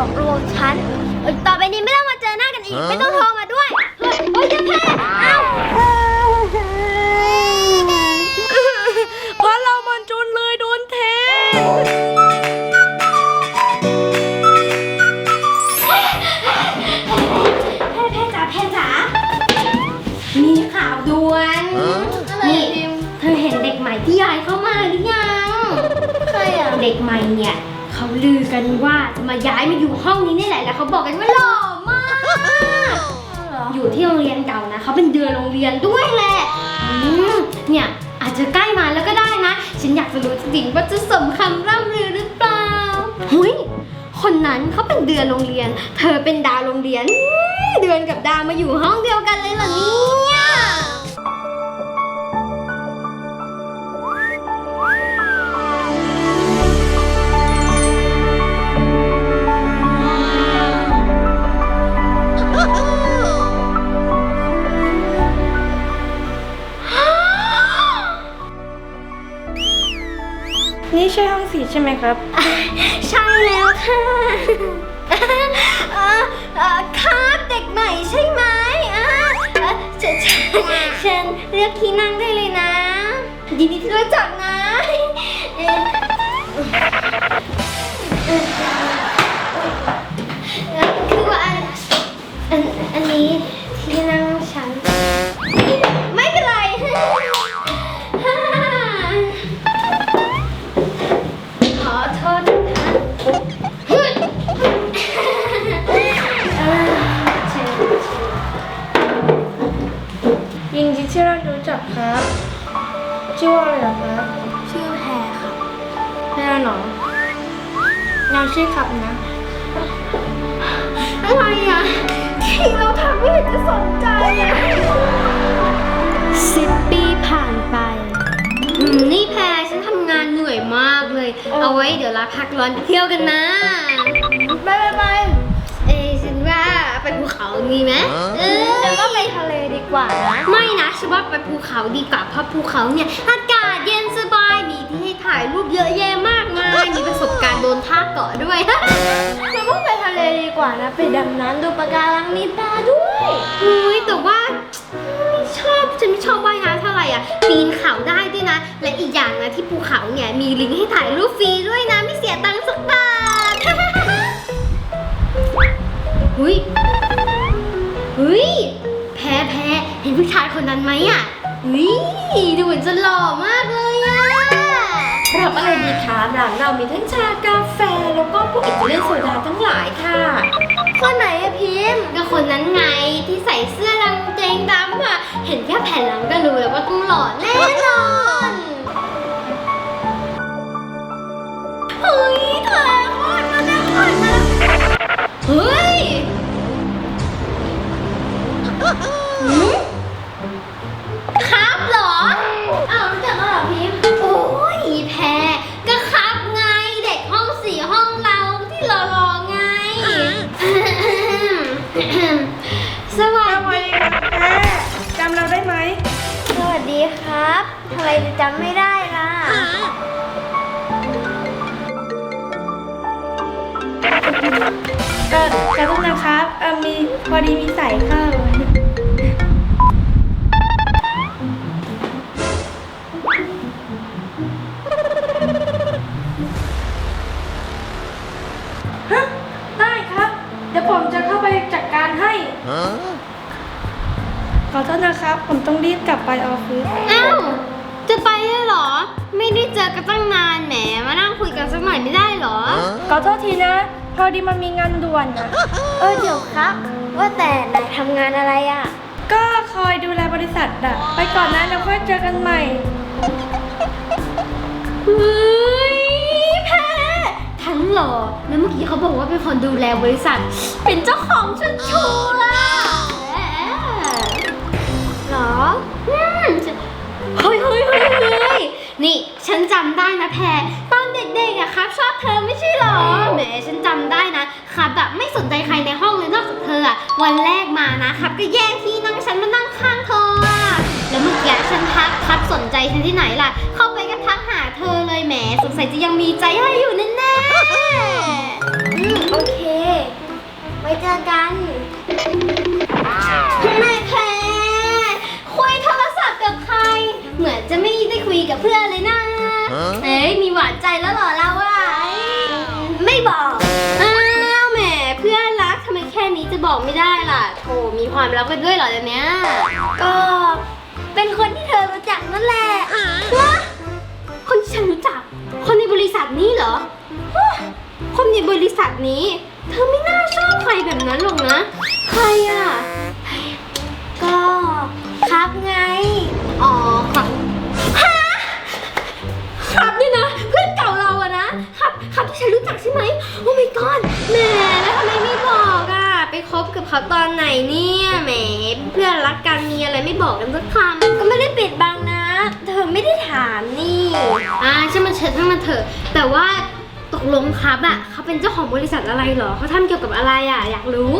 อกลวงฉันเอ้ยต่อไปนี้ไม่ต้องมาเจอหน้ากันอีก ไม่ต้องโทรมาด้วย เฮ้ยเฮ้ยเจะแพ้เอ้า เพราะเรามันจนเลยโดนแทงแพ้แพ้จ๋าแพ้จ๋า มีข่าวด่วนนี่เธอเห็นเด็กใหม่ที่ยายเข้ามาหรือยัง ใครอะ เด็กใหม่เนี่ย เขาลือกันว่าจะมาย้ายมาอยู่ห้องนี้นี่แหละแล้วเขาบอกกันว่าหล่อมาก อยู่ที่โรงเรียนเก่านะเขาเป็นเดือนโรงเรียนด้วยแหละอืมเนี่ยอาจจะใกล้มาแล้วก็ได้นะ ฉันอยากจะรู้จริงๆว่าจะสมคำร่ำลือหรือเปล่าหุยคนนั้นเขาเป็นเดือนโรงเรียน เธอเป็นดาวโรงเรียนอืมเดือนกับดาวมาอยู่ห้องเดียวกันเลยเหรอเนี่ย ใช่ไหมครับ ใช่แล้วค่ะเอ่อเอ่อครับเด็กใหม่ใช่ไหมอะเอ่อเชิญเชิญเชิญเลือกที่นั่งได้เลยนะ ยินดีที่รู้จักนะเอ่อเอ่อคือว่าอันอันอันนี้ที่นั่งฉัน ชื่อว่าอะไรเหรอครับชื่อแพรค่ะแม่หนอเราชื่อครับนะอะไรอะที่เราทำไม่เห็นจะสนใจอะสิบปีผ่านไปอืมนี่แพรฉันทำงานเหนื่อยมากเลย เอาไว้เดี๋ยวลาพักร้อนไปเที่ยวกันนะ ไปไปไป มีไหมเออแล้วก็ไปทะเลดีกว่านะไม่นะฉันว่าไปภูเขาดีกว่าเพราะภูเขาเนี่ยอากาศเย็นสบายมีที่ให้ถ่ายรูปเยอะแยะมากมายมีประสบการณ์โดนท่าเกาะด้วยแล้วก็ไปทะเลดีกว่านะไปดำน้ำดูปะการังมีปลาด้วยอุ้ยแต่ว่าไม่ชอบฉันไม่ชอบว่ายน้ำเท่าไหร่อะปีนเขาได้ด้วยนะ และอีกอย่างนะที่ภูเขาเนี่ยมีลิงก์ให้ถ่ายรูปฟรีด้วยนะไม่เสียตังค์สักบาทหุย หุยแพ้แพ้เห็นผู้ชายคนนั้นไหมอะหุยดูเหมือนจะหล่อมากเลยอะรับอะไรดีคะร้านเรามีทั้งชากาแฟแล้วก็พวกอิตาเลียนโซดาทั้งหลายค่ะ คนไหนอะพิมพ์ก็คนนั้นไงที่ใส่เสื้อดำเกงดำอะเห็นแค่แผ่นหลังก็รู้แล้วว่าต้องหล่อแน่นอนเฮ้ยเธอขอนมาแล้วขอนมาเฮ้ย ครับเหรออ้าวรู้จักแล้วเหรอพิมพ์โอ้ยแพ้ก็ครับไงเด็กห้องสี่ห้องเราที่รอรอๆไง สวัสดีจำเราได้ไหม สวัสดีครับทำไมจะจำไม่ได้ล่ะ เออขอโทษนะครับ เออมีพอดีมีสายเข้า ฟฟิศอ้าวจะไปแล้วเหรอ ไม่ได้เจอกันตั้งนานแหมมานั่งคุยกันสักหน่อยไม่ได้เหรอ ขอโทษทีนะ พอดีมันมีงานด่วนนะเออเดี๋ยวครับ ว่าแต่นายทำงานอะไรอะก็คอยดูแลบริษัทอะไปก่อนนะแล้วค่อยเจอกันใหม่เฮ้ยแพ้ทั้งหล่อแล้วเมื่อกี้เขาบอกว่าเป็นคนดูแลบริษัท เป็นเจ้าของชุดชูล่ะ ฮ้ยเฮ้ยนี่ฉันจำได้นะแพรตอนเด็กๆอะครับ ชอบเธอไม่ใช่หรอแหมฉันจำได้นะครับแบบไม่สนใจใครในห้องเลยนอกจากเธออะวันแรกมานะครับก็แย่งที่นั่งฉันมานั่งข้างเธอแล้วเมื่อกี้ฉันทักครับสนใจฉันที่ไหนล่ะ เข้าไปก็ทักหาเธอเลยแหมสงสัยจะยังมีใจให้อยู่แน่แน่โอเค ไว้เจอกัน ความลับกันด้วยเหรอเดี๋ยวนี้ก็เป็นคนที่เธอรู้จักนั่นแหละวะคนที่ฉันรู้จัก คนในบริษัทนี้เหรอฮะคนในบริษัทนี้ เธอไม่น่าชอบใครแบบนั้นหรอกนะ ใครอะก็ครับไง อ๋อครับฮะครับนี่นะ เพื่อนเก่าเราอะนะ ครับ ครับที่ฉันรู้จักใช่ไหม โอ้ my god แหมแล้วทำไมไม่บอกอะไป คบกับเขาตอนไหนเนี่ยแหมเพื่อนรักกันมีอะไรไม่บอกกันสักคำก็ไม่ได้ปิดบังนะ เธอไม่ได้ถามนี่อ่าช่างมันเฉิดช่างมันเถอะแต่ว่าตกลงครับอะเขาเป็นเจ้าของบริษัทอะไรเหรอเขาทำเกี่ยวกับอะไรอะอยากรู้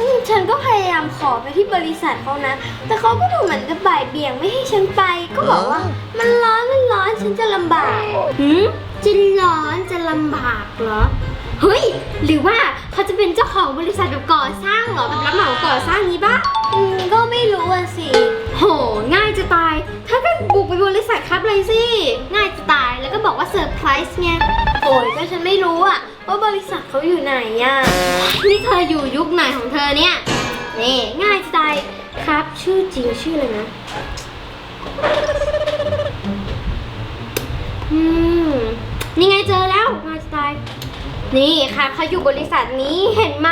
อืมฉันก็พยายามขอไปที่บริษัทเขานะ แต่เขาก็ดูเหมือนจะบ่ายเบี่ยงไม่ให้ฉันไป ก็บอกว่า มันร้อนมันร้อนฉันจะลำบากหืมจะร้อนจะลำบากเหรอ เฮ้ย หรือว่าเขาจะเป็นเจ้าของบริษัทแบบก่อสร้างเหรอแบบรับเหมาก่อสร้างนี้ปะอืมก็ไม่รู้อะสิ โห ง่ายจะตาย ถ้าก็บุกไปบริษัทครับเลยสิ ง่ายจะตาย แล้วก็บอกว่าเซอร์ไพรส์ไง โอ้ยก็ฉันไม่รู้อะว่าบริษัทเขาอยู่ไหนอะนี่เธออยู่ยุคไหนของเธอเนี่ย นี่ ง่ายจะตาย ครับ ชื่อจริงชื่ออะไรนะ อืม นี่ไงเจอแล้วง่ายจะตาย นี่ครับเขาอยู่บริษัทนี้เห็นไหม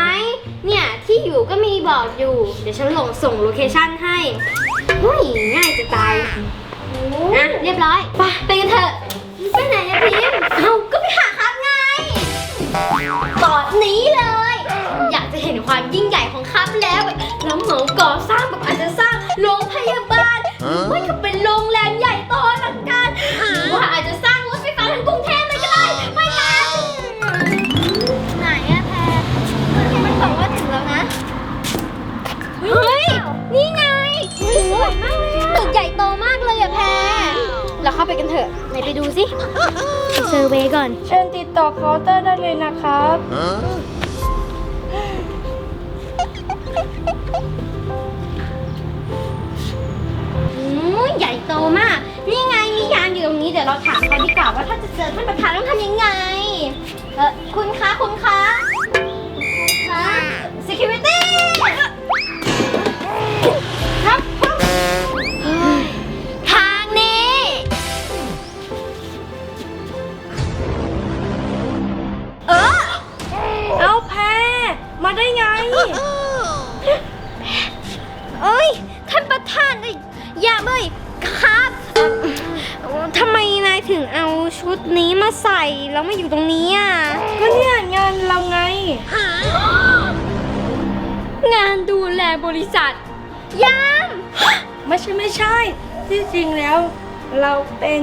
เนี่ยที่อยู่ก็มีบอกอยู่ เดี๋ยวฉันลงส่งโลเคชั่นให้เฮ้ยง่ายจะตายอะเรียบร้อยไปไปกันเถอะไปไหนอะพิมพ์เอาก็ไปหาครับไงตอนนี้เลย อยากจะเห็นความยิ่งใหญ่ของครับแล้วแบบแล้วเหมาก่อสร้างแบบอาจจะสร้างโรงพยาบาลหรือไม่ก็ ไปกันเถอะไหนไปดูสิเซอร์เวย์ก่อน เชิญติดต่อเคาน์เตอร์ได้เลยนะครับ อืมใหญ่โตมาก นี่ไงมียามอยู่ตรงนี้เดี๋ยวเราถามเขาดีกว่าว่าถ้าจะเจอท่านประธานต้องทำยังไง เออคุณคะคุณคะคะ security ครับ ได้ไง เอ้ย ท่านประธานเอ้ยอย่าเอ้ยครับเอ่อทำไมนายถึงเอาชุดนี้มาใส่แล้วมาอยู่ตรงนี้อะ ก็เนี่ยงานเราไง งานดูแลบริษัท ยาม ไม่ใช่ไม่ใช่ ที่จริงแล้ว เราเป็น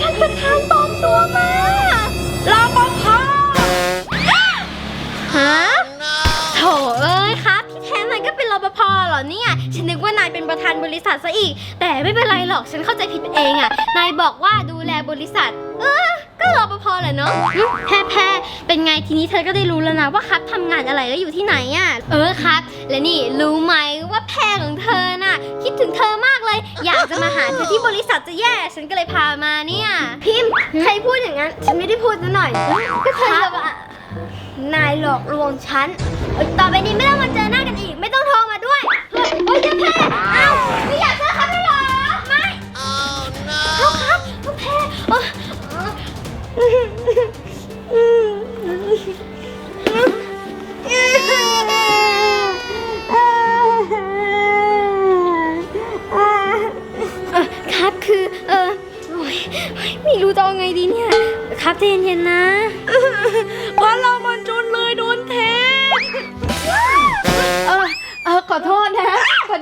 ท่านประธานปลอมตัวมารปภ ฮะโถเอ้ยครับที่แท้นายก็เป็นรปภเหรอเนี่ย ฉันนึกว่านายเป็นประธานบริษัทซะอีก แต่ไม่เป็นไรหรอกฉันเข้าใจผิดเองอะนายบอกว่าดูแลบริษัท เออก็รปภแหละเนาะหึแพ้แพ้เป็นไงทีนี้เธอก็ได้รู้แล้วนะว่าครับทำงานอะไรแล้วอยู่ที่ไหนอะเออครับ และนี่รู้ไหมว่าแพรของเธอน่ะ คิดถึงเธอมากเลย อยากจะมาหาเธอที่บริษัทจะแย่ ฉันก็เลยพามาเนี่ย พิมพ์ใครพูดอย่างนั้น ฉันไม่ได้พูดซะหน่อยก็เธอจะมา นายหลอกลวงฉันต่อไปนี้ไม่ต้องมาเจอหน้ากันอีก ไม่ต้องโทรมาด้วย เฮ้ยเฮ้ยเจ๊แพรเอ้าไม่อยากเจอครับเลยเหรอ ไม่เอาครับลูกแพร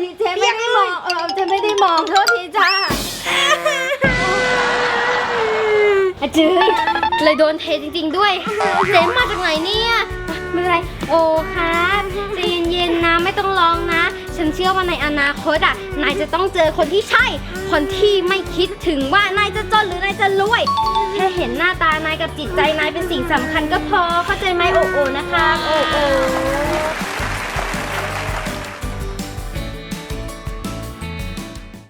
ดีเจ๊ไม่ได้มอง เออเจ๊ไม่ได้มองโทษทีจ้าอาจืดเลยโดนเทจริง ๆ ด้วย เจ๊มาจากไหนเนี่ยไม่เป็นไร โอ้ครับใจเย็นๆนะไม่ต้องร้องนะ ฉันเชื่อว่าในอนาคตอะ นายจะต้องเจอคนที่ใช่ คนที่ไม่คิดถึงว่านายจะจนหรือนายจะรวย แค่เห็นหน้าตานายกับจิตใจนายเป็นสิ่งสำคัญก็พอ เข้าใจไหมโอ้โอนะคะ โอ้โอ